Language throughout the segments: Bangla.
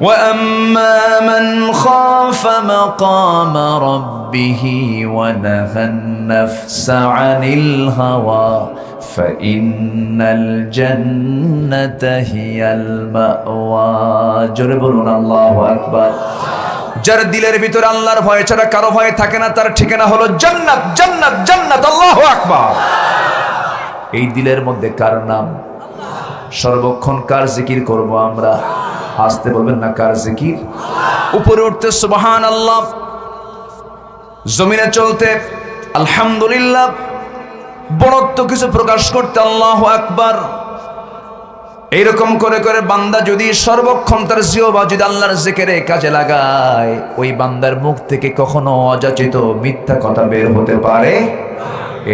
واما من خاف مقام ربه ونهى النفس عن الهوى فان الجنه هي الماوى জোরে বলুন আল্লাহু আকবার যার দিলের ভিতরে আল্লাহর ভয় ছাড়া কারো ভয় থাকে না তার ঠিকানা হলো জান্নাত জান্নাত জান্নাত আল্লাহু আকবার এই দিলের মধ্যে কার নাম সর্বক্ষণ কার জিকির করব আমরা আসতে বলবেন না, কার জিকির? উপরে উঠতে সুবহান আল্লাহ জমিনে চলতে আলহামদুলিল্লাহ, বড়ত্ব কিছু প্রকাশ করতে আল্লাহ আকবার। এইরকম করে করে বান্দা যদি সর্বক্ষণ তার জিওবা যদি আল্লাহর জিকিরে কাজে লাগায়, ওই বান্দার মুখ থেকে কখনো অযাচিত মিথ্যা কথা বের হতে পারে?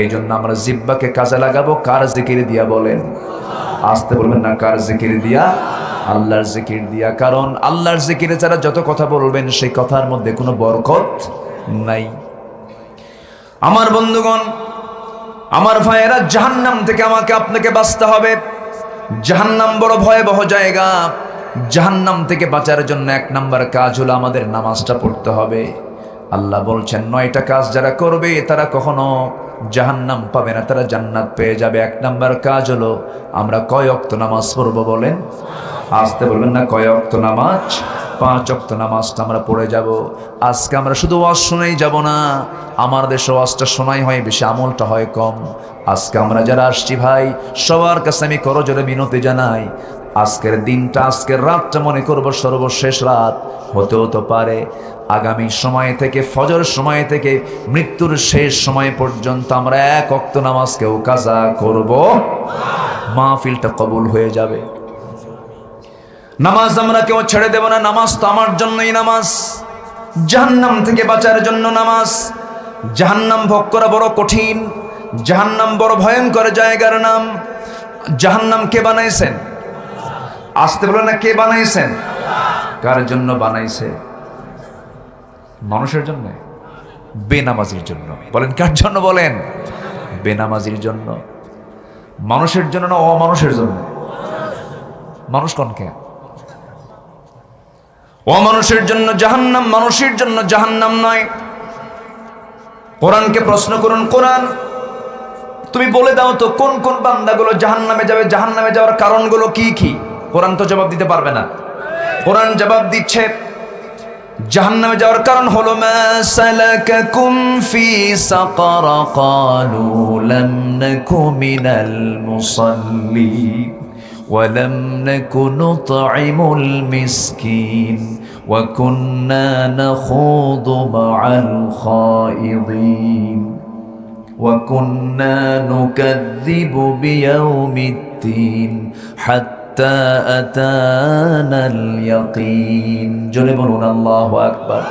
এই জন্য আমরা জিব্বাকে কাজে লাগাবো, কার জিকির দিয়া বলেন? আসতে বলবেন না, কার জিকির দিয়া? আল্লাহর জিকির দিয়া। কারণ আল্লাহর জিকিরে যারা যত কথা বলবেন, সেই কথার মধ্যে কোনো বরকত নাই। আমার বন্ধুগণ, আমার ভাইয়েরা, জাহান্নাম থেকে আমাকে আপনাকে বাঁচতে হবে। জাহান্নাম বড় ভয়াবহ জায়গা। জাহান্নাম থেকে বাঁচার জন্য এক নাম্বার কাজ হলো আমাদের নামাজটা পড়তে হবে। আল্লাহ বলছেন, নয়টা কাজ যারা করবে, তারা কখনো জাহান্নাম পাবে না, তারা জান্নাত পেয়ে যাবে। এক নাম্বার কাজ হলো, আমরা কয় অক্ত নামাজ পড়ব বলেন? আসতে বলবেন না, কয় অক্ত নামাজ? পাঁচ অক্ত নামাজটা আমরা পড়ে যাব। আজকে আমরা শুধু ওয়াজ শুনেই যাব না, আমার দেশে ওয়াজটা শোনাই হয়, বেশি আমলটা হয় কম। আজকে আমরা যারা আসছি ভাই, সবার কাছে আমি করজোরে মিনতি জানাই, আজকের দিনটা, আজকের রাতটা মনে করব সর্বশেষ রাত। হতে হতে পারে, আগামী সময় থেকে, ফজর সময় থেকে, মৃত্যুর শেষ সময় পর্যন্ত আমরা এক অক্ত নামাজকেও কাজা করব। মাহফিলটা কবুল হয়ে যাবে। নামাজ আমরা কেউ ছেড়ে দেব না, নামাজ তো আমার জন্যই নামাজ। জাহান্নাম থেকে বাঁচার জন্য নামাজ। জাহান্নাম ভোগ করা বড় কঠিন। জাহান্নাম বড় ভয়ঙ্কর জায়গার নাম। জাহান্নাম কে বানাইছেন? আসতে বলে না, কে বানাইছেন? কার জন্য বানাইছে? মানুষের জন্য? বেনামাজির জন্য। বলেন, কার জন্য বলেন? বেনামাজির জন্য। মানুষের জন্য না অমানুষের জন্য? মানুষ কোন কে অমানুষের জন্য জাহান্নাম, মানুষের জন্য জাহান্নাম নয়। কোরআনকে প্রশ্ন করুন, কোরআন, তুমি বলে দাও তো কোন কোন বান্দাগুলো জাহান্নামে যাবে, জাহান্নামে যাওয়ার কারণগুলো কি কি? কোরআন তো জবাব দিতে পারবে না। কোরআন জবাব দিচ্ছে, জাহান্নামে যাওয়ার কারণ হলো, মা সালাকাকুম ফি সাকার ক্বালু লাম নাকু মিনাল মুসাল্লিন ولم نك نطعم المسكين وكنا نخوض مع الخائضين وكنا نكذب بيوم الدين حتى أتانا اليقين জোরে বলুন আল্লাহু আকবার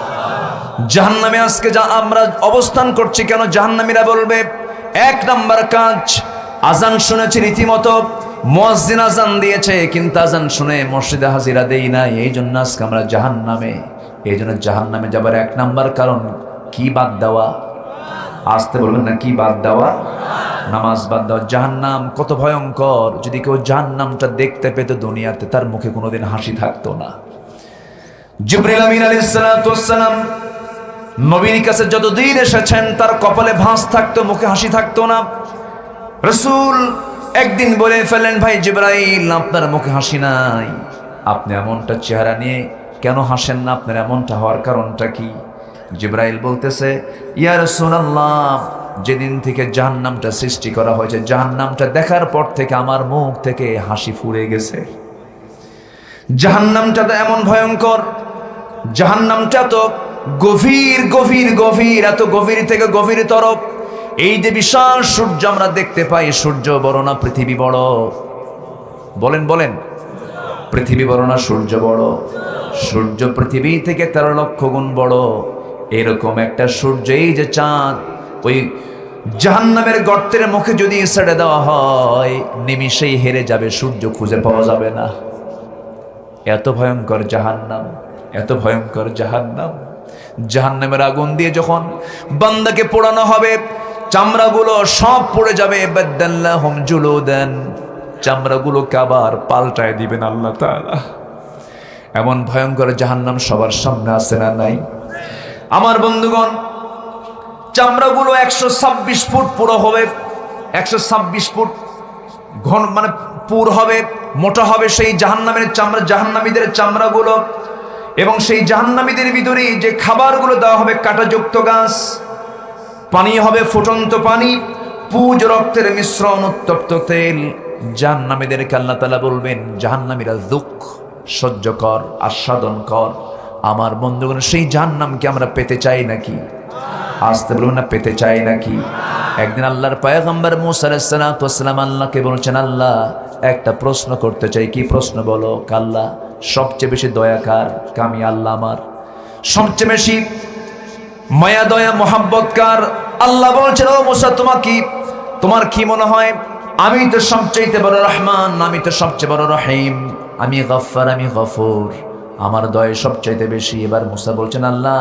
জাহান্নামে আজকে যা আমরা অবস্থান করছি কেন জাহান্নামীরা বলবে এক নাম্বার কাজ আজান শুনেছি রীতিমতো মসজিদ আজান দিয়েছে, কিন্তু আজান শুনে মসজিদে হাজিরা দেই না এই জন্য আজকে আমরা জাহান নামে এই জন্য জাহান নামে যাবার এক নাম্বার কারণ, কি বাদ দেওয়া? আসতে বলবেন না, কি বাদ দেওয়া? নামাজ বাদ দেওয়া। জাহান্নাম কত ভয়ঙ্কর। যদি কেউ জাহান্নামটা দেখতে পেত দুনিয়াতে, তার মুখে কোনোদিন হাসি থাকতো না। জিব্রিল আমিন ওয়াসসালাম নবীর কাছে যতদিন এসেছেন, তার কপালে ভাঁজ থাকতো, মুখে হাসি থাকতো না। রসুল একদিন বলে ফেলেন, ভাই জিব্রাইল, আপনার মুখে হাসি নাই। আপনি এমনটা চেহারা নিয়ে কেন হাসেন না? আপনার এমনটা হওয়ার কারণটা কি? জিব্রাইল বলতেছে, ইয়া রাসূলুল্লাহ, যেদিন থেকে জাহান্নামটা সৃষ্টি করা হয়েছে, জাহান্নামটা দেখার পর থেকে আমার মুখ থেকে হাসি ফুরে গেছে। জাহান্নামটা তো এমন ভয়ঙ্কর, জাহান্নামটা তো গভীর গভীর গভীর, এত গভীর থেকে গভীর তরফ। এই যে বিশাল সূর্য আমরা দেখতে পাই সূর্য বড় না পৃথিবী বড়? বলেন বলেন। পৃথিবী বড় না সূর্য বড়? সূর্য পৃথিবী থেকে তেরো লক্ষ গুণ বড়। এরকম একটা সূর্য, এই যে চাঁদ, ওই জাহান্নামের গর্তের মুখে যদি ছেড়ে দেওয়া হয়, নিমিষেই হেরে যাবে, সূর্য খুঁজে পাওয়া যাবে না। এত ভয়ঙ্কর জাহান্নাম, এত ভয়ঙ্কর জাহান্নাম। জাহান্নামের আগুন দিয়ে যখন বান্দাকে পোড়ানো হবে চামড়াগুলো সব পড়ে যাবে বাদ্দাল্লাহুম জুলুদান। চামড়াগুলোকে আবার পাল্টায় দিবেন আল্লাহ এমন ভয়ঙ্কর জাহান্নাম সবার সামনে আছে না নাই? আমার বন্ধুগণ, চামড়াগুলো একশো ছাব্বিশ ফুট পুরো হবে, একশো ছাব্বিশ ফুট ঘন মানে পুর হবে, মোটা হবে সেই জাহান্নামের চামড়া, জাহান্নামীদের চামড়াগুলো। এবং সেই জাহান্নামীদের ভিতরে যে খাবারগুলো দেওয়া হবে, কাঁটাযুক্ত গাছ পানি হবে ফুটন্ত পানি, পুজ রক্তের মিশ্রণ, উত্তপ্ত তেল। জাহান্নামীদেরকে আল্লাহ তালা বলবেন, জাহান্নামীরা দুঃখ সহ্য কর, আস্বাদন কর। আমার বন্ধুগণ, সেই জাহান্নামকে আমরা পেতে চাই নাকি? আসতে বলুন না, পেতে চাই নাকি? একদিন আল্লাহর পায়গম্বর মুসালাম আল্লাহকে বলছেন, আল্লাহ, একটা প্রশ্ন করতে চাই। কি প্রশ্ন বলো? কাল্লা, সবচেয়ে বেশি দয়াকার কামি, আল্লাহ আমার। সবচেয়ে বেশি মায়া, দয়া মোহাব্বতকার আল্লাহ বলছেন, ও মুসা, তোমার কি তোমার কি মনে হয়? আমি তো সবচেয়ে বড় রহমান, আমি তো সবচেয়ে বড় রহিম। আমি গফার আমি গফুর। আমার দয়া সবচাইতে বেশি। এবার মুসা বলছেন, আল্লাহ,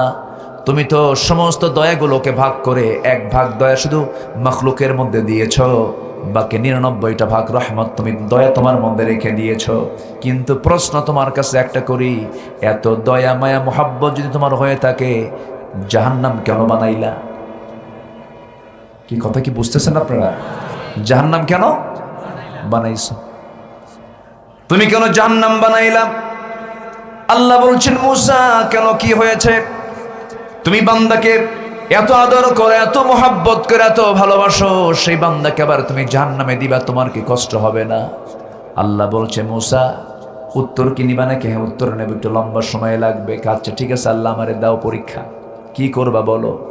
তুমি তো সমস্ত দয়াগুলোকে ভাগ করে এক ভাগ দয়া শুধু মখলুকের মধ্যে দিয়েছ। বাকি নিরানব্বইটা ভাগ রহমত তুমি, দয়া তোমার মধ্যে রেখে দিয়েছ। কিন্তু প্রশ্ন তোমার কাছে একটা করি, এত দয়া, মায়া, মোহাব্বত যদি তোমার হয়ে থাকে জাহান্নাম কেন বানাইলা? কি কথা কি বুঝতেছেন আপনারা? জাহান্নাম কেন বানাইছ? তুমি কেন জাহান্নাম বানাইলাম আল্লাহ বলছেন, মুসা, কেন কি হয়েছে? তুমি বান্দাকে এত আদর করে, এত মোহাব্বত করে, এত ভালোবাসো, সেই বান্দাকে আবার তুমি জাহান্নামে দিবা, তোমার কি কষ্ট হবে না? আল্লাহ বলছে, মুসা, উত্তর কি নিবা নাকি? হ্যাঁ উত্তর নেবে, একটু লম্বা সময় লাগবে। কাছে ঠিক আছে, আল্লাহ আমারে দাও পরীক্ষা। কি করবা বলো?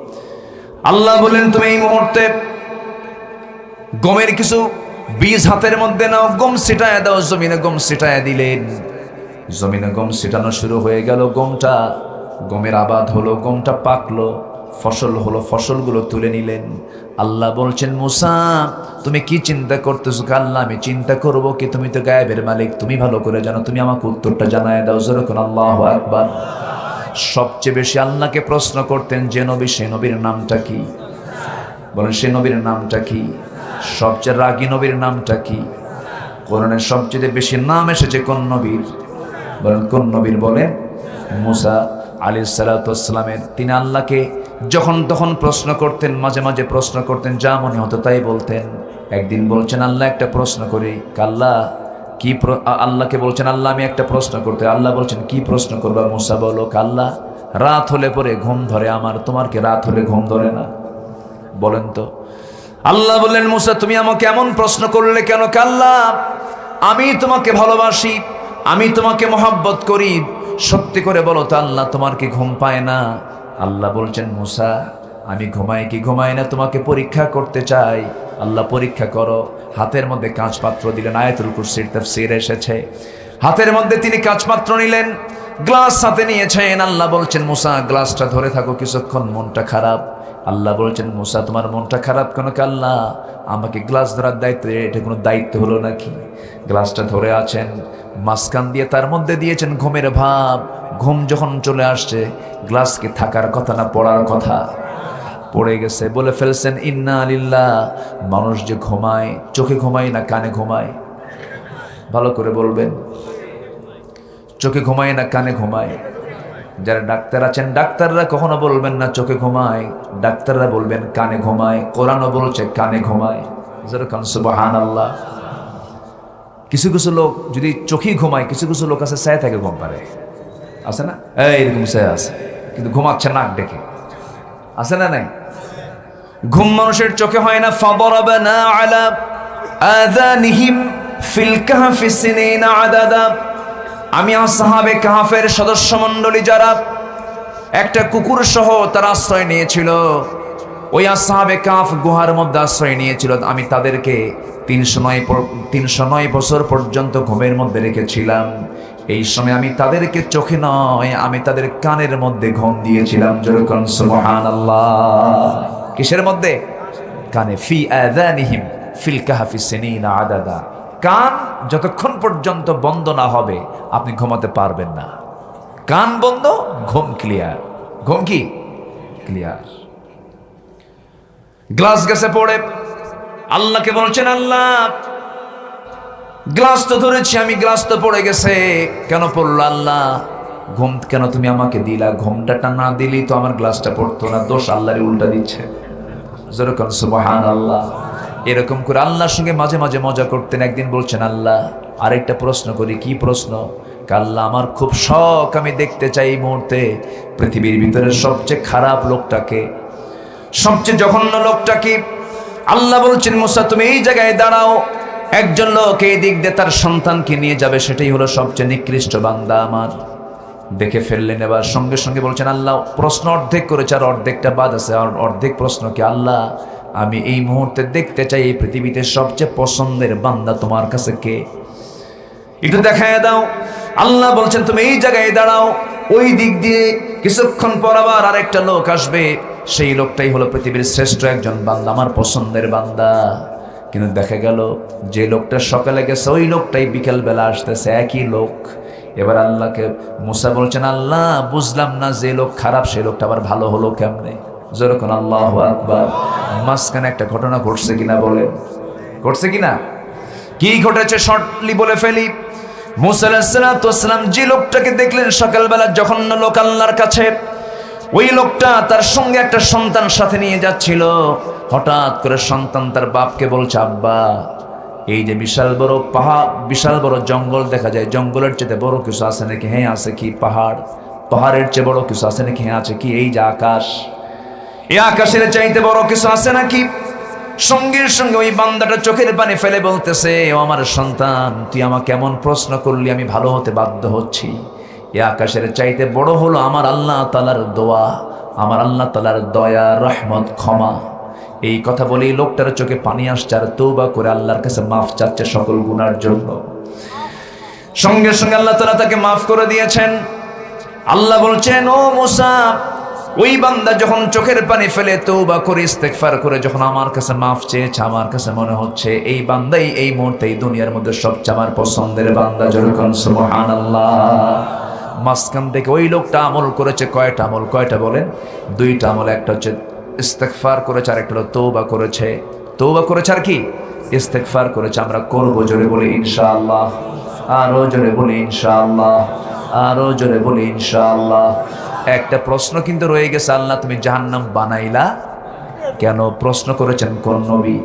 আল্লাহ বলেন, তুমি এই মুহূর্তে গমের কিছু বীজ হাতের মধ্যে নাও, গম ছিটায় দাও, জমিনে গম ছিটায় দিলেন। জমিনে গম ছিটানো শুরু হয়ে গেল, গমটা, গমের আবাদ হলো, গমটা পাকলো, ফসল হলো, ফসলগুলো তুলে নিলেন। আল্লাহ বলছেন, মুসা, তুমি কি চিন্তা করতেছো? আল্লাহ আমি চিন্তা করব কি? তুমি তো গায়েবের মালিক, তুমি ভালো করে জানো, তুমি আমাকে উত্তরটা জানায় দাও। যেরকম আল্লাহ একবার সবচেয়ে বেশি আল্লাহকে প্রশ্ন করতেন যে নবী, সে নবীর নামটা কি? বলেন, সে নবীর নামটা কি? সবচেয়ে রাগী নবীর নামটা কি? কোরআনের সবচেয়ে বেশি নাম এসেছে কোন নবীর? বলেন, কোন নবীর বলেন মুসা আলী সালাতামের তিনি আল্লাহকে যখন তখন প্রশ্ন করতেন, মাঝে মাঝে প্রশ্ন করতেন, যা মনে হতো তাই বলতেন। একদিন বলছেন, আল্লাহ একটা প্রশ্ন করি, কাল্লা কি আল্লাহকে বলছেন, আল্লাহ, আমি একটা প্রশ্ন করতে, আল্লাহ বলছেন, কি প্রশ্ন করবা মুসা? বলো আল্লাহ রাত হলে পরে ঘুম ধরে আমার, তোমার কি রাত হলে ঘুম ধরে না? বলেন তো। আল্লাহ বললেন, মুসা, তুমি আমাকে এমন প্রশ্ন করলে কেন কাল্লা? আমি তোমাকে ভালোবাসি, আমি তোমাকে মহাব্বত করি। সত্যি করে বলো তো, আল্লাহ তোমার কি ঘুম পায় না? আল্লাহ বলছেন, মুসা, আমি ঘুমাই কি ঘুমাই না, তোমাকে পরীক্ষা করতে চাই। আল্লাহ পরীক্ষা করো। হাতের মধ্যে কাঁচ পাত্র দিলেন, আয়াতুল কুরসির তাফসীর এসেছে। হাতের মধ্যে তিনি কাঁচপাত্র নিলেন, গ্লাস হাতে নিয়েছেন। আল্লাহ বলছেন, মুসা, গ্লাসটা ধরে থাকো, কিছুক্ষণ মনটা খারাপ। আল্লাহ বলছেন, মুসা, তোমার মনটা খারাপ কেন আল্লাহ? আমাকে গ্লাস ধরার দায়িত্ব, এটা কোনো দায়িত্ব হলো নাকি? গ্লাসটা ধরে আছেন, মাঝখান দিয়ে তার মধ্যে দিয়েছেন ঘুমের ভাব। ঘুম যখন চলে আসছে, গ্লাসকে থাকার কথা না, পড়ার কথা? পড়ে গেছে। বলে ফেলছেন, ইন্না আলিল্লাহ মানুষ যে ঘুমায়, চোখে ঘুমায় না কানে ঘুমায়? ভালো করে বলবেন। চোখে ঘুমায় না কানে ঘুমায়? যারা ডাক্তার আছেন, ডাক্তাররা কখনো বলবেন না চোখে ঘুমায়। ডাক্তাররা বলবেন, কানে ঘুমায়। কোরআনও বলছে, কানে ঘুমায়। যেরকম সুবাহান আল্লাহ কিছু কিছু লোক যদি চোখেই ঘুমায়, কিছু কিছু লোক আছে সায় থাকে ঘুম পারে আছে না? এই এরকম সায় আছে। কিন্তু ঘুমাচ্ছে নাক ডেকে আছে না নাই? ঘুম মানুষের চোখে হয় না। আলা কাহফি সিনিনা আদাদা। আমি আসহাবে কাহাফের সদস্য মণ্ডলী যারা একটা কুকুর সহ তার আশ্রয় নিয়েছিল, ওই আসহাবে কাফ গুহার মধ্যে আশ্রয় নিয়েছিল, আমি তাদেরকে তিনশো নয় তিনশো নয় বছর পর্যন্ত ঘুমের মধ্যে রেখেছিলাম। এই সময় আমি তাদেরকে চোখে নয়, আমি তাদের কানের মধ্যে ঘুম দিয়েছিলাম। যেরকম সুবহান কিসের মধ্যে? কানে, ফি আযানিহিম ফিল কাহফি সিনিনা আদাদা। কান যতক্ষণ পর্যন্ত বন্ধ না হবে, আপনি ঘুমাতে পারবেন না। কান বন্ধ, ঘুম ক্লিয়ার ঘুম কি? ক্লিয়ার গ্লাস গেছে পড়ে। আল্লাহকে বলছেন, আল্লাহ, গ্লাস তো ধরেছি, আমি গ্লাস তো পড়ে গেছে। কেন পড়ল আল্লাহ? ঘুম, কেন তুমি আমাকে দিলা? ঘুমটাটা না দিলেই তো আমার গ্লাসটা পড়তো না। দোষ আল্লাহরই উল্টা দিচ্ছে। যেরকম সুবাহান আল্লাহ এরকম করে আল্লাহর সঙ্গে মাঝে মাঝে মজা করতেন। একদিন বলছেন, আল্লাহ, আরেকটা প্রশ্ন করি, কি প্রশ্ন? আল্লাহ, আমার খুব শখ, আমি দেখতে চাই এই মুহূর্তে পৃথিবীর ভিতরে সবচেয়ে খারাপ লোকটাকে। সবচেয়ে জঘন্য লোকটাকে। আল্লাহ বলছেন, মুসা, তুমি এই জায়গায় দাঁড়াও। একজন লোক এই দিক দিয়ে তার সন্তানকে নিয়ে যাবে, সেটাই হলো সবচেয়ে নিকৃষ্ট বান্দা আমার। দেখে ফেললেন। এবার সঙ্গে সঙ্গে বলছেন, আল্লাহ, প্রশ্ন অর্ধেক করেছে আর অর্ধেকটা বাদ আছে। আর অর্ধেক প্রশ্ন কি, আল্লাহ, আমি এই মুহূর্তে দেখতে চাই এই পৃথিবীতে সবচেয়ে পছন্দের বান্দা তোমার কাছে কে? একটু দেখায় দাও। আল্লাহ বলছেন, তুমি এই জায়গায় দাঁড়াও। ওই দিক দিয়ে কিছুক্ষণ পর আবার আরেকটা লোক আসবে। সেই লোকটাই হলো পৃথিবীর শ্রেষ্ঠ একজন বান্দা, আমার পছন্দের বান্দা। কিন্তু দেখা গেল, যে লোকটা সকালে গেছে, ওই লোকটাই বিকেলবেলা আসতেছে, একই লোক। এবার আল্লাহকে মুসা বলছেন, আল্লাহ, বুঝলাম না যে লোক খারাপ সেই লোকটা আবার ভালো হলো কেমনে? যেরকম আল্লাহ আকবার। মাঝখানে একটা ঘটনা ঘটছে কিনা বলে ঘটছে কিনা? কি ঘটেছে শর্টলি বলে ফেলি। মুসাল্লাম যে লোকটাকে দেখলেন সকালবেলা, জঘন্য লোক আল্লাহর কাছে। ওই লোকটা তার সঙ্গে একটা সন্তান সাথে নিয়ে যাচ্ছিল। হঠাৎ করে সন্তান তার বাপকে বলছে, আব্বা এই যে বিশাল বড় পাহাড়, বিশাল বড় জঙ্গল দেখা যায়। জঙ্গলের চেয়ে বড় কিছু আছে নাকি? হ্যাঁ আছে কি পাহাড়? পাহাড়ের চেয়ে বড় কিছু আছে নাকি? হ্যাঁ আছে কি? এই যে আকাশ। এই আকাশের চাইতে বড় কিছু আছে নাকি? সঙ্গে সঙ্গে ওই বান্দাটা চোখের পানি ফেলে বলতেছে, ও আমার সন্তান, তুই আমাকে কেমন প্রশ্ন করলি? আমি ভালো হতে বাধ্য হচ্ছি। এ আকাশের চাইতে বড় হলো আমার আল্লাহ তালার দোয়া। আমার আল্লাহ তালার দয়া, রহমত, ক্ষমা। এই কথা বলেই লোকটার চোখে পানি আসছে আর তৌবা করে আল্লাহর কাছে মাফ চাচ্ছে সকল গুনার জন্য। সঙ্গে সঙ্গে আল্লাহ তালা তাকে মাফ করে দিয়েছেন। আল্লাহ বলছেন, ও মুসা, ওই বান্দা যখন চোখের পানি ফেলে তৌবা করে, ইস্তেগফার করে যখন আমার কাছে মাফ চেয়েছে, আমার কাছে মনে হচ্ছে এই বান্দাই এই মুহূর্তে এই দুনিয়ার মধ্যে সবচেয়ে আমার পছন্দের বান্দা। যেরকম সুবহানাল্লাহ। মাঝখান থেকে ওই লোকটা আমল করেছে। কয়টা আমল? কয়টা বলেন? দুইটা আমল, একটা হচ্ছে ইস্তেগফার করেছে আর একটা হলো তৌবা করেছে। তৌবা করেছে আর কি? ইস্তেগফার করেছে। আমরা করব জোরে বলি ইনশাআল্লাহ। আরও জোরে বলি ইনশাআল্লাহ। আরও জোরে বলি ইনশাআল্লাহ। একটা প্রশ্ন কিন্তু রয়ে গেছে, আল্লাহ তুমি জাহান্নাম বানাইলা কেন? প্রশ্ন করেছেন কোন নবী?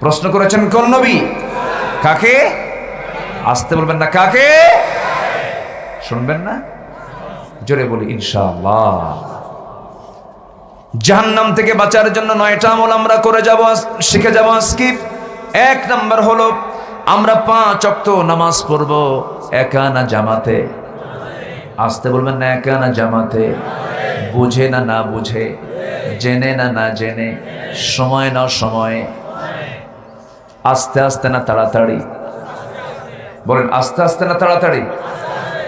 প্রশ্ন করেছেন কোন নবী? কাকে? আসতে বলবেন না কাকে? শুনবেন না? জোরে বলি ইনশাআল্লাহ। জাহান্নাম থেকে বাঁচার জন্য নয়টা আমল আমরা করে যাব শিখে যাব আজকে এক নাম্বার হলো, আমরা পাঁচ অক্ত নামাজ পড়ব একা না জামাতে। আসতে বলবেন না একা না জামাতে। বুঝে না না বুঝে। জেনে না না জেনে। সময় না সময়ে। আস্তে আস্তে না তাড়াতাড়ি। বলেন, আস্তে আস্তে না তাড়াতাড়ি?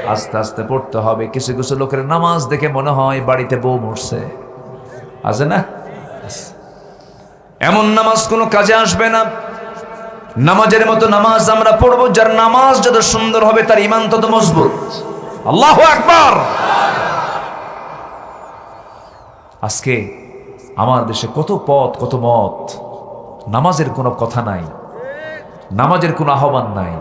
আস্তে আস্তে পড়তে হবে। কিছু কিছু লোকের নামাজ দেখে মনে হয় বাড়িতে বউ মরছে। আছে না? এমন নামাজ কোনো কাজে আসবে না। নামাজের মতো নামাজ আমরা পড়ব, যার নামাজ যত সুন্দর হবে তার ইমান তত মজবুত। আল্লাহ একবার আজকে আমার দেশে কত পথ, কত মত, নামাজের কোনো কথা নাই, নামাজের কোনো আহ্বান নাই।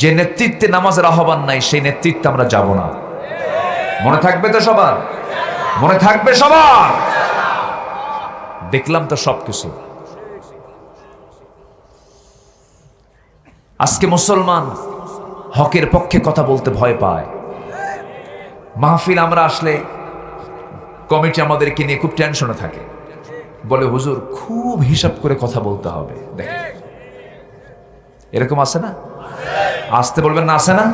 যে নেতৃত্বে নামাজের আহ্বান নাই, সেই নেতৃত্বে আমরা যাব না। মনে থাকবে তো সবার? মনে থাকবে সবার। দেখলাম তো সব কিছু আজকে মুসলমান হকের পক্ষে কথা বলতে ভয় পায়। মাহফিল আমরা আসলে কমিটি আমাদেরকে নিয়ে খুব টেনশনে থাকে। বলে, হুজুর, খুব হিসাব করে কথা বলতে হবে। দেখেন। এরকম আছে না? আসতে বলবেন না, আছে না?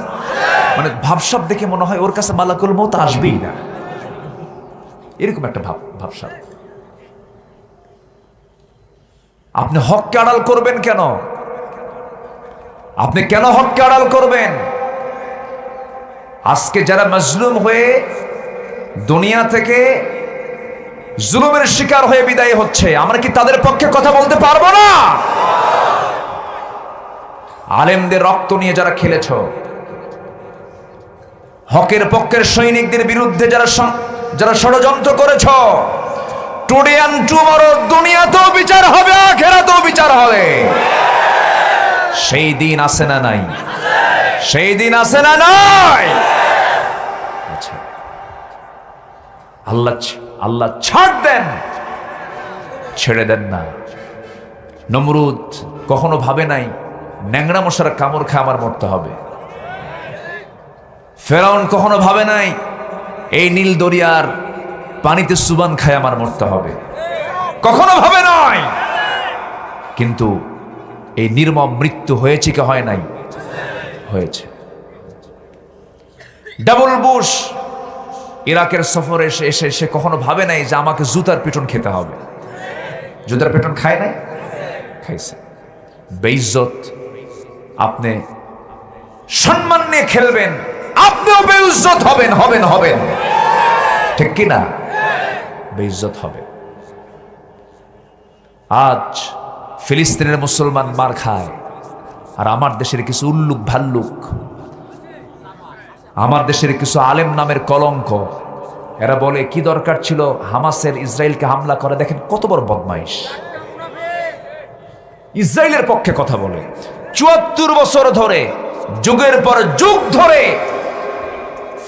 মানে ভাবসাব দেখে মনে হয় ওর কাছে মালাকুল মত আসবেই না। এরকম একটা ভাব, ভাবসাব। আপনি হককে আড়াল করবেন কেন? আপনি কেন হককে আড়াল করবেন? আজকে যারা মজলুম হয়ে দুনিয়া থেকে জুলুমের শিকার হয়ে বিদায় হচ্ছে, আমরা কি তাদের পক্ষে কথা বলতে পারব না? আলেমদের রক্ত নিয়ে যারা খেলেছ, হকের পক্ষের সৈনিকদের বিরুদ্ধে যারা যারা ষড়যন্ত্র করেছ টুডে অ্যান্ড টুমারো দুনিয়াতেও বিচার হবে, আখেরাতেও বিচার হবে। সেই দিন আসে না নাই? সেই দিন আসে না নাই? আচ্ছা। আল্লাহ আল্লাহ ছাড় দেন, ছেড়ে দেন না। নমরুদ কখনো ভাবে নাই, ন্যাংরা মশার কামড় খেয়ে আমার মরতে হবে। ফেরাউন কখনো ভাবে নাই এই নীল দরিয়ার পানিতে সুবান খায় আমার মরতে হবে। কখনো ভাবে নয়। কিন্তু এই নির্মম মৃত্যু হয়েছে কি হয় নাই? হয়েছে। ডাবল বুশ ইরাকের সফরে এসে এসে সে কখনো ভাবে নাই যে আমাকে জুতার পিটন খেতে হবে। জুতার পিটন খায় নাই? খাইছে। বেইজ্জত। আপনি সম্মান নিয়ে খেলবেন। আপনিও বেইজ্জত হবেন হবেন হবেন। ঠিক কি না বেইজ্জত হবে। আজ ফিলিস্তিনের মুসলমান মার খায়, আর আমার দেশের কিছু উল্লুক ভাল্লুক, আমার দেশের কিছু আলেম নামের কলঙ্ক, এরা বলে, কি দরকার ছিল হামাসের ইসরায়েলকে হামলা করে? দেখেন কত বড় বদমাইশ। ইসরায়েলের পক্ষে কথা বলে, চুয়াত্তর বছর ধরে, যুগের পর যুগ ধরে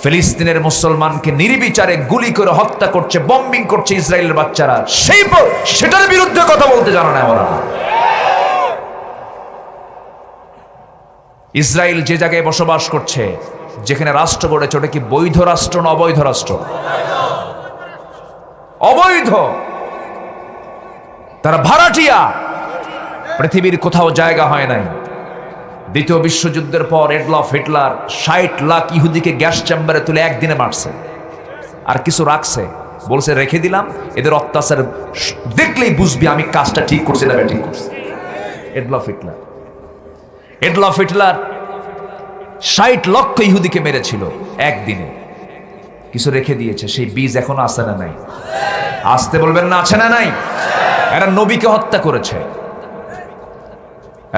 ফিলিস্তিনের মুসলমানকে নির্বিচারে গুলি করে হত্যা করছে বম্বিং করছে ইসরায়েলের বাচ্চারা। সেই সেটার বিরুদ্ধে কথা বলতে জানা না ওরা ইসরায়েল যে জায়গায় বসবাস করছে, যেখানে রাষ্ট্র গড়েছে, ওটা কি বৈধ রাষ্ট্র না অবৈধ রাষ্ট্র? অবৈধ। তারা ভাড়াটিয়া। পৃথিবীর কোথাও জায়গা হয় নাই। দ্বিতীয় বিশ্বযুদ্ধের পর এডলফ হিটলার ষাট লাখ ইহুদিকে গ্যাস চেম্বারে তুলে একদিনে মারছে। আর কিছু রাখছে। বলছে, রেখে দিলাম। এদের অত্যাচার দেখলেই বুঝবি আমি কাজটা ঠিক করছি না ঠিক করছি। Adolf Hitler. এডলফ হিটলার ষাট লক্ষ ইহুদিকে মেরেছিল একদিনে। কিছু রেখে দিয়েছে। সেই বীজ এখনও আছে না নাই? আসতে বলবেন না, আছে না নাই? এরা নবীকে হত্যা করেছে।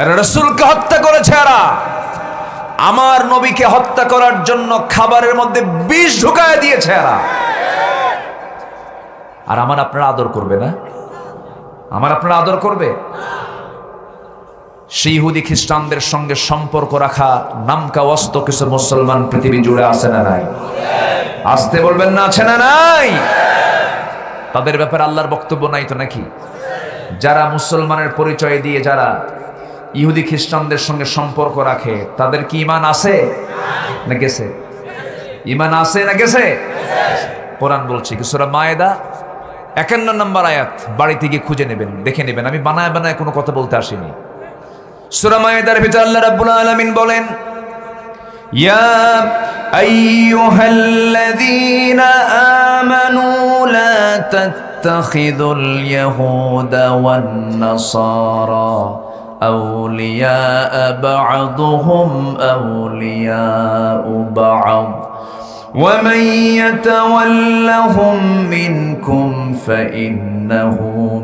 রসুলকে হত্যা করেছে এরা। আমার নবীকে হত্যা করার জন্য খাবারের মধ্যে বিষ ঢুকায় দিয়েছে এরা। আর আমার আপনারা আদর করবে না? আমার আপনারা আদর করবে? সেই ইহুদি খ্রিস্টানদের সঙ্গে সম্পর্ক রাখা নামকা অস্ত কিছু মুসলমান পৃথিবী জুড়ে আছে না নাই? আসতে বলবেন না, আছে না নাই? তাদের ব্যাপারে আল্লাহর বক্তব্য নাই তো নাকি? যারা মুসলমানের পরিচয় দিয়ে যারা ইহুদি খ্রিস্টানদের সঙ্গে সম্পর্ক রাখে। তাদের কি ইমান আছে? না গেছে? ইমান আছে না গেছে? কোরআন বলছি কিছুরা মায়েদা একান্ন নম্বর আয়াত, বাড়িতে গিয়ে খুঁজে নেবেন, দেখে নেবেন। আমি বানায় বানায় কোনো কথা বলতে আসিনি। সুরামায়েদার ভিতর আল্লাহ রাব্বুল আলামিন বলেন, ইয়া ইয়াহুদা ওয়ান নাসারা। أولياء بعضهم أولياء بعض ومن يتولهم منكم فإنه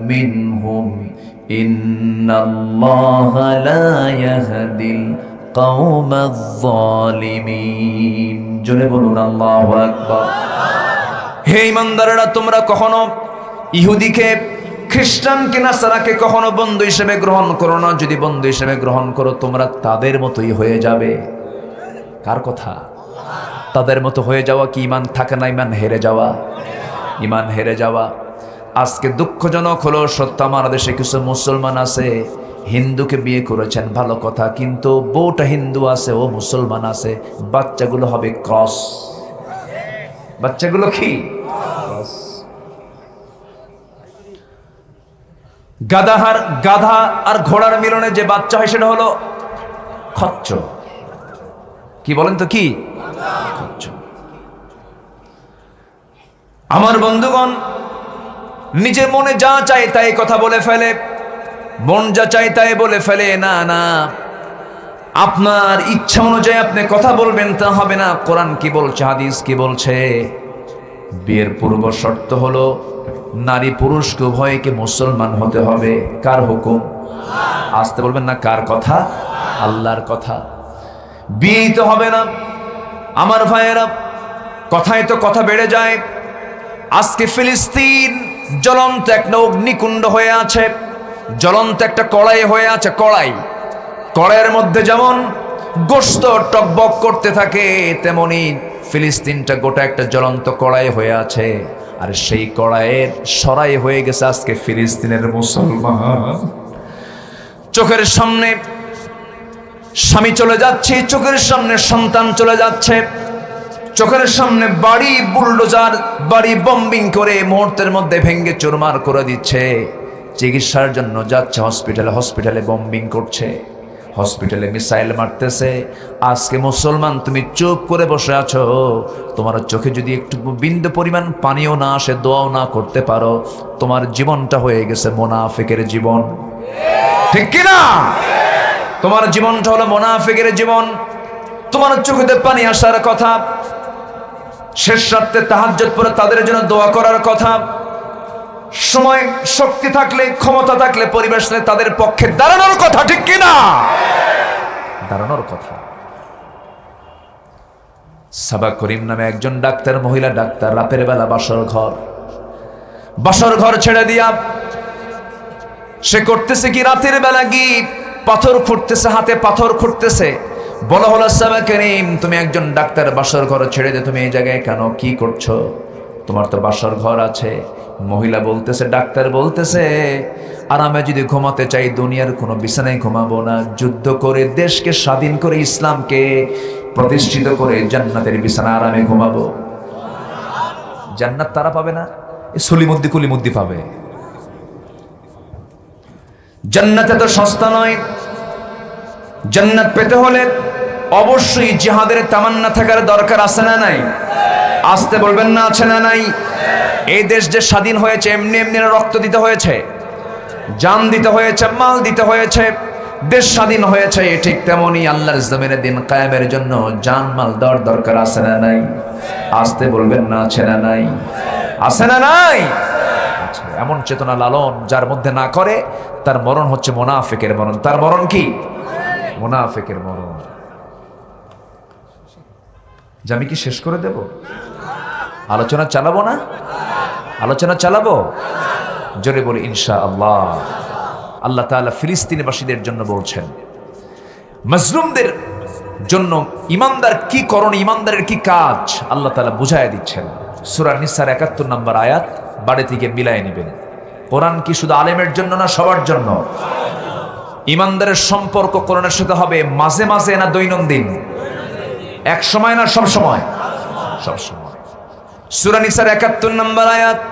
منهم إن الله لا يهدي القوم الظالمين জোরে বলুন আল্লাহু আকবার হে ইমানদারেরা তোমরা কখনো ইহুদিকে খ্রিস্টানকে নাসারাকে কখনো বন্ধু হিসেবে গ্রহণ করো না। যদি বন্ধু হিসেবে গ্রহণ করো, তোমরা তাদের মতোই হয়ে যাবে। কার কথা? তাদের মতো হয়ে যাওয়া কি ইমান থাকে না? ইমান হেরে যাওয়া। ইমান হেরে যাওয়া। আজকে দুঃখজনক হলো, সত্য আমার দেশে কিছু মুসলমান আছে, হিন্দুকে বিয়ে করেছেন, ভালো কথা। কিন্তু বউটা হিন্দু আছে, ও মুসলমান আছে। বাচ্চাগুলো হবে ক্রস। বাচ্চাগুলো কি? গাধাহার গাধা আর ঘোড়ার মিলনে যে বাচ্চা হয় সেটা হলো খচ্চ। কি বলেন তো কি? আমার বন্ধুগণ নিজের মনে যা চায় তাই কথা বলে ফেলে, মন যা চায় তাই বলে ফেলে, না না। আপনার ইচ্ছা অনুযায়ী আপনি কথা বলবেন, তা হবে না। কোরআন কি বলছে, হাদিস কি বলছে? বিয়ের পূর্ব শর্ত হলো নারী পুরুষকে উভয়কে মুসলমান হতে হবে? কার হুকুম? আসতে বলবেন না, কার কথা? আল্লাহর কথা। বিয়েই তো হবে না। আমার ভাইয়েরা, কথায় তো কথা বেড়ে যায়। আজকে ফিলিস্তিন জ্বলন্ত একটা অগ্নিকুণ্ড হয়ে আছে। জ্বলন্ত একটা কড়াই হয়ে আছে, কড়াই। কড়াইয়ের মধ্যে যেমন গোস্ত টকবক করতে থাকে, তেমনি ফিলিস্তিনটা গোটা একটা জ্বলন্ত কড়াই হয়ে আছে। আর সেই কড়াইয়ের সরাই হয়ে গেছে আজকে ফিলিস্তিনের মুসলমান। চোখের সামনে স্বামী চলে যাচ্ছে, চোখের সামনে সন্তান চলে যাচ্ছে, চোখের সামনে বাড়ি বুলডোজার, বাড়ি বম্বিং করে মুহূর্তের মধ্যে ভেঙ্গে চুরমার করে দিচ্ছে, চিকিৎসার জন্য যাচ্ছে হসপিটালে হসপিটালে বম্বিং করছে। হসপিটালে মিসাইল মারতেছে। আজকে মুসলমান, তুমি চুপ করে বসে আছো। তোমার চোখে যদি একটু বিন্দু পরিমাণ পানিও না আসে, দোয়াও না করতে পারো, তোমার জীবনটা হয়ে গেছে মোনাফিকের জীবন। ঠিক কিনা তোমার জীবনটা হলো মোনাফিকের জীবন। তোমার চোখেতে পানি আসার কথা, শেষ রাত্রে তাহাজ্জত পরে তাদের জন্য দোয়া করার কথা। সময়, শক্তি থাকলে, ক্ষমতা থাকলে পরিবেশ তাদের পক্ষে দাঁড়ানোর কথা, ঠিক কিনা দাঁড়ানোর কথা। সাবা করিম নামে একজন ডাক্তার, মহিলা ডাক্তার, রাতের বেলা বাসর ঘর। বাসর ঘর ছেড়ে দিয়া সে করতেছে কি? রাতের বেলা কি? পাথর খুঁড়তেছে, হাতে পাথর খুঁড়তেছে। বলা হলো, সাবা করিম, তুমি একজন ডাক্তার, বাসর ঘর ছেড়ে দে, তুমি এই জায়গায় কেন? কি করছ? তোমার তো বাসার ঘর আছে। মহিলা বলতেছে, ডাক্তার বলতেছে আরামে যদি ঘুমাতে চাই, দুনিয়ার কোনো বিছানায় ঘুমাবো না। যুদ্ধ করে দেশকে স্বাধীন করে, ইসলামকে প্রতিষ্ঠিত করে জান্নাতের বিছানা আরামে ঘুমাবো। জান্নাত তারা পাবে না সলিমুদ্দি কুলিমুদ্দি পাবে। জান্নাতে তো সস্তা নয়। জান্নাত পেতে হলে অবশ্যই জিহাদের তামান্না থাকার দরকার আছে না নাই? আসতে বলবেন না, আছে না নাই? এই দেশ যে স্বাধীন হয়েছে, এমনি এমনি রক্ত দিতে হয়েছে, জান দিতে হয়েছে, মাল দিতে হয়েছে, দেশ স্বাধীন হয়েছে এ ঠিক তেমনি আল্লাহর জমিনের দিন কায়েমের জন্য জান, মাল দেওয়ার দরকার আছে না নাই? আসতে বলবেন না, আছে না নাই? আছে না নাই? এমন চেতনা লালন যার মধ্যে না করে, তার মরণ হচ্ছে মোনাফেকের মরণ। তার মরণ কি? মোনাফেকের মরণ। যে আমি কি শেষ করে দেব? আলোচনা চালাবো না? আলোচনা চালাবো? জোরে বলি ইনশা আল্লাহ আল্লাহ তাআলা ফিলিস্তিনবাসীদের জন্য বলছেন, মজলুমদের জন্য ইমানদার কি করণ, ইমানদারের কি কাজ? আল্লাহ তাআলা বুঝায় দিচ্ছেন। সূরা নিসার একাত্তর নম্বর আয়াত, বাড়ি থেকে মিলায় নেবেন। কোরআন কি শুধু আলেমের জন্য না, সবার জন্য? ইমানদারের সম্পর্ক কোরআনের সাথে হবে মাঝে মাঝে না দৈনন্দিন? এক সময় না সব সময়? সব সময়। সূরা নিসার 71 নম্বর আয়াত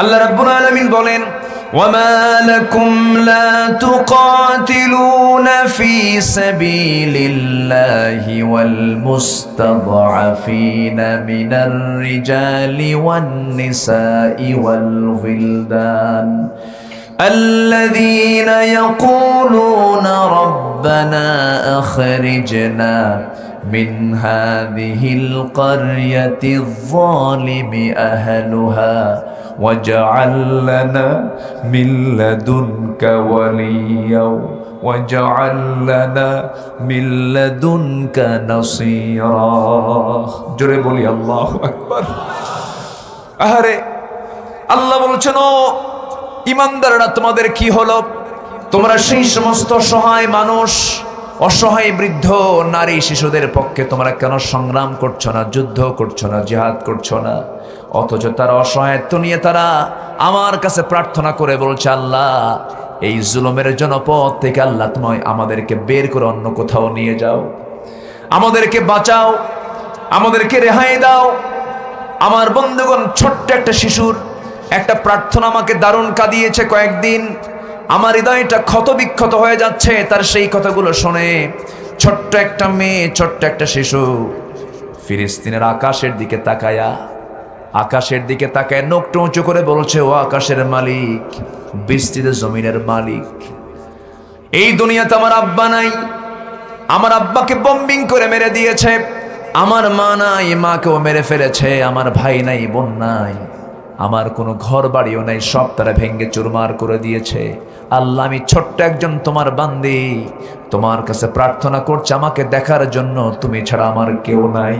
আল্লাহ রাব্বুল আলামিন বলেন وما لكم لا تقاتلون في سبيل الله والمستضعفين من الرجال والنساء والولدان الذين يقولون ربنا أخرجنا من هذه القرية الظالم أهلها واجعل لنا من لدنك وليا واجعل لنا من لدنك نصيرا جرب لي الله أكبر আহারে আল্লাহ বলছেন ও ইমানদাররা তোমাদের কি হলো তোমরা সেই সমস্ত সহায় মানুষ অসহায় বৃদ্ধ নারী শিশুদের পক্ষে তোমরা কেন সংগ্রাম করছ না, যুদ্ধ করছ না, জিহাদ করছ না? অথচ তারা অসহায়ত্ব নিয়ে তারা আমার কাছে প্রার্থনা করে বলছে, আল্লাহ, এই জুলুমের জনপদ থেকে আল্লাহ তোমায় আমাদেরকে বের করে অন্য কোথাও নিয়ে যাও। আমাদেরকে বাঁচাও, আমাদেরকে রেহাই দাও। আমার বন্ধুগণ, ছোট্ট একটা শিশুর একটা প্রার্থনা আমাকে দারুণ কাঁদিয়েছে কয়েকদিন। আমার হৃদয়টা ক্ষত বিক্ষত হয়ে যাচ্ছে, তার সেই কথাগুলো শুনে। ছোট্ট একটা মেয়ে, ছোট্ট একটা শিশু। ফিলিস্তিনের আকাশের দিকে তাকায়া, আকাশের দিকে তাকায় নোকটা উঁচু করে বলছে, ও আকাশের মালিক বিস্তৃত জমিনের মালিক। এই দুনিয়াতে আমার আব্বা নাই। আমার আব্বাকে বম্বিং করে মেরে দিয়েছে। আমার মা নাই, মাকেও মেরে ফেলেছে। আমার ভাই নাই, বোন নাই। আমার কোনো ঘর বাড়িও নাই, সব তারা ভেঙ্গে চুরমার করে দিয়েছে। আল্লাহ, আমি ছোট্ট একজন তোমার বান্দি। তোমার কাছে প্রার্থনা করছে, আমাকে দেখার জন্য তুমি ছাড়া আমার কেউ নাই।